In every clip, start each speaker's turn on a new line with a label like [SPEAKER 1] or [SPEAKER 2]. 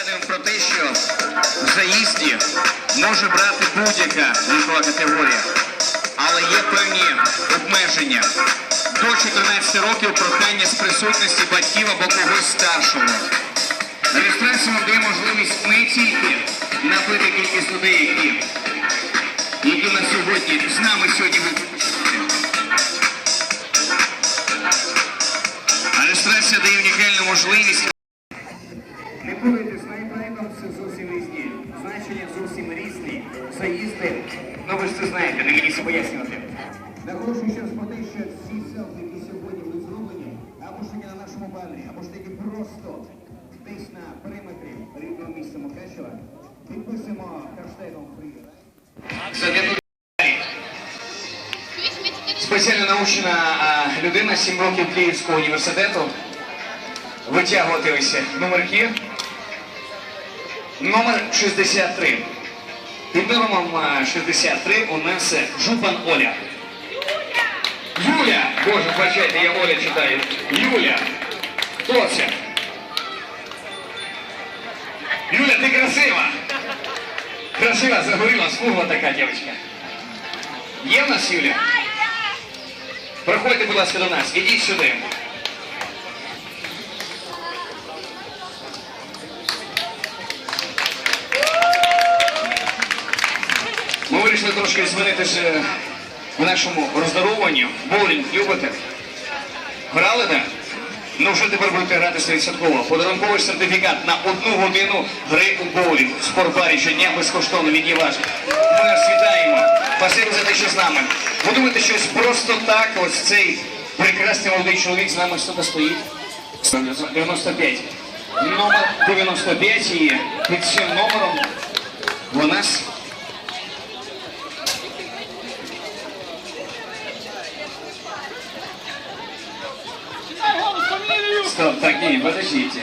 [SPEAKER 1] Нагадуємо про те, що в заїзді може брати будь-яка вікова категорія, але є певні обмеження. До 14 років прохання з присутності батьків або когось старшого. Реєстрація дає можливість не тільки набити кількість людей, які, які на сьогодні з нами сьогодні випустили. Реєстрація дає унікальну можливість Ви знаєте, не мені це пояснювати. Наголошую ще раз про те, що всі селфі, які сьогодні будуть зроблені, або ж таки на нашому банері, або ж таки просто десь на периметрі рідного місця Мукачева, підписуємо хештегом. Задякую. Спеціально научена людина 7 років Київського університету. Витягувати ось номерки. Номер 63. Під номером 63 у нас Жупан Оля. Юля! Боже, бачайте, я Оля читаю. Юля. Хто це? Юля, ти красива! Красива, загоріла, смугла така дівчинка. Є в нас Юля? Проходьте, будь ласка, до нас. Ідіть сюди. Вирішили трошки змінитися в нашому роздарованні. Боулінг любите? Грали, так? Ну вже тепер будете грати 100%. Подарунковий сертифікат на одну годину гри у боулінг спортбарі щодня безкоштовно від Єваш. Ми вас вітаємо. Спасибі за те, що з нами. Ви думаєте, щось просто так, ось цей прекрасний молодий чоловік з нами сюди стоїть? 95. Номер 95 і під цим номером у нас Стоп, так, ні, подождите.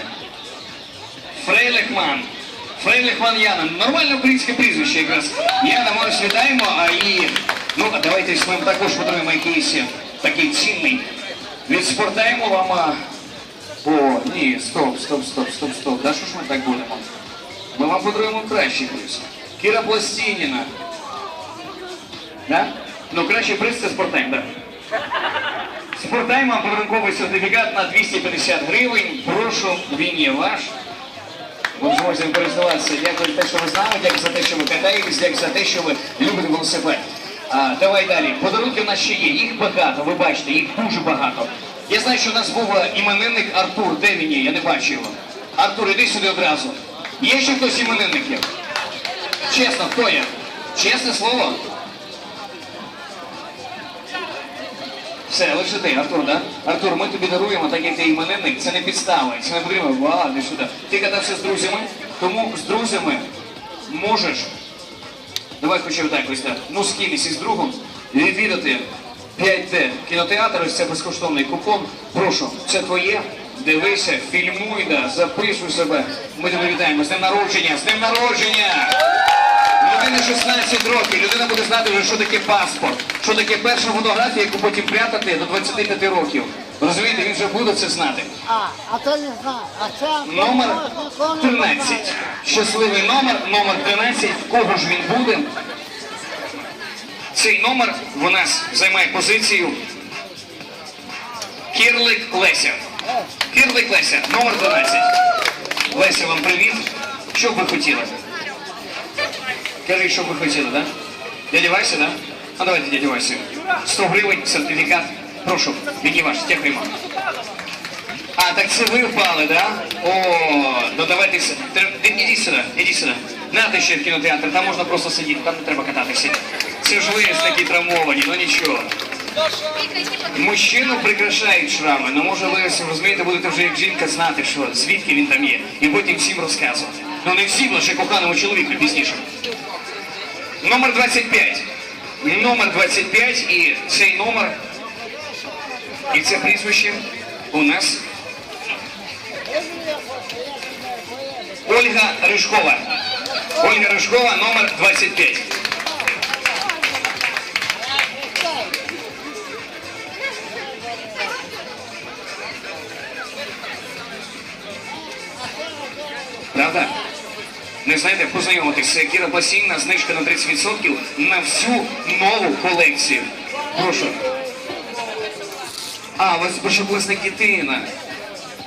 [SPEAKER 1] Фрейлихман. Фрейлихман Яна. Нормальне українське прізвище якраз. Яна, ми вас вітаємо, а і... Ну, а давайте з вами також подаруємо якийсь такий цінний. Від спортаємо вам... а, О, ні, стоп, стоп, стоп, стоп, стоп. Да що ж ми так будемо? Ми вам подаруємо кращий приз. Кіра Пластініна. Да? Ну, кращий приз це спортайм, так. Да. Спортайм вам подарунковий сертифікат на 250 гривень. Прошу, він є ваш. Ви зможете користуватися. Дякую за те, що ви з нами, дякую за те, що ви катаєтесь, дякую за те, що ви любите велосипед. А, давай далі. Подарунки в нас ще є. Їх багато, ви бачите, їх дуже багато. Я знаю, що у нас був е, іменинник Артур. Де він є? Я не бачу його. Артур, іди сюди одразу. Є ще хтось іменинників? Чесно, хто є? Чесне слово? Все, лише ти, Артур, да? Артур, ми тобі даруємо, так як ти іменинник, це не підстава, це не потрібно, не сюди. Ти катався з друзями, тому з друзями можеш, давай хоча б так ось так, ну з кимось із другом, відвідати 5D кінотеатр, ось це безкоштовний купон. Прошу, це твоє, дивися, фільмуй, да, записуй себе. Ми тебе вітаємо. З днем народження, з днем народження! Людина 16 років, людина буде знати вже, що таке паспорт, що таке перша фотографія, яку потім прятати до 25 років. Розумієте, він вже буде це знати.
[SPEAKER 2] А, а то не знаю. А це
[SPEAKER 1] Номер 13. Щасливий номер, номер 13. В кого ж він буде? Цей номер у нас займає позицію Кірлик Леся. Кірлик Леся, номер 12. Леся, вам привіт. Що б ви хотіли? Кажи, що ви хотіли, да? Дядя Вася, да? А давайте дядя Вася. 100 гривень, сертифікат. Прошу, від ваш, дякуємо. А, так це ви впали, да? О, ну давайте тр- сюди, ідіть сюди. Нате ще в кінотеатр, там можна просто сидіти, там не треба кататися. Це ж ви такі травмовані, ну нічого. Мужчину прикрашають шрами, ну може ви розумієте, будете вже як жінка знати, що звідки він там є, і потім всім розказувати. Ну не всім, лише коханому чоловіку пізніше. Номер 25. Номер 25 і цей номер, і це прізвище у нас Ольга Рижкова. Ольга Рижкова, номер 25. Правда? Не знаєте, познайомитись. Це Кіра Басійна, знижка на 30% на всю нову колекцію. Прошу. А, у вас першокласник дитина.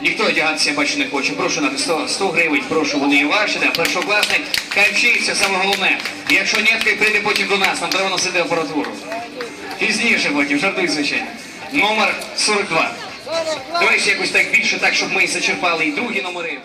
[SPEAKER 1] Ніхто одягатися, я бачу, не хоче. Прошу на 100, 100 гривень, прошу, вони і ваші, да. першокласник. Хай саме головне. Якщо ні, хай прийде потім до нас, нам треба носити апаратуру. Пізніше потім, жартуй, звичайно. Номер 42. Давай ще якось так більше, так, щоб ми зачерпали і другі номери.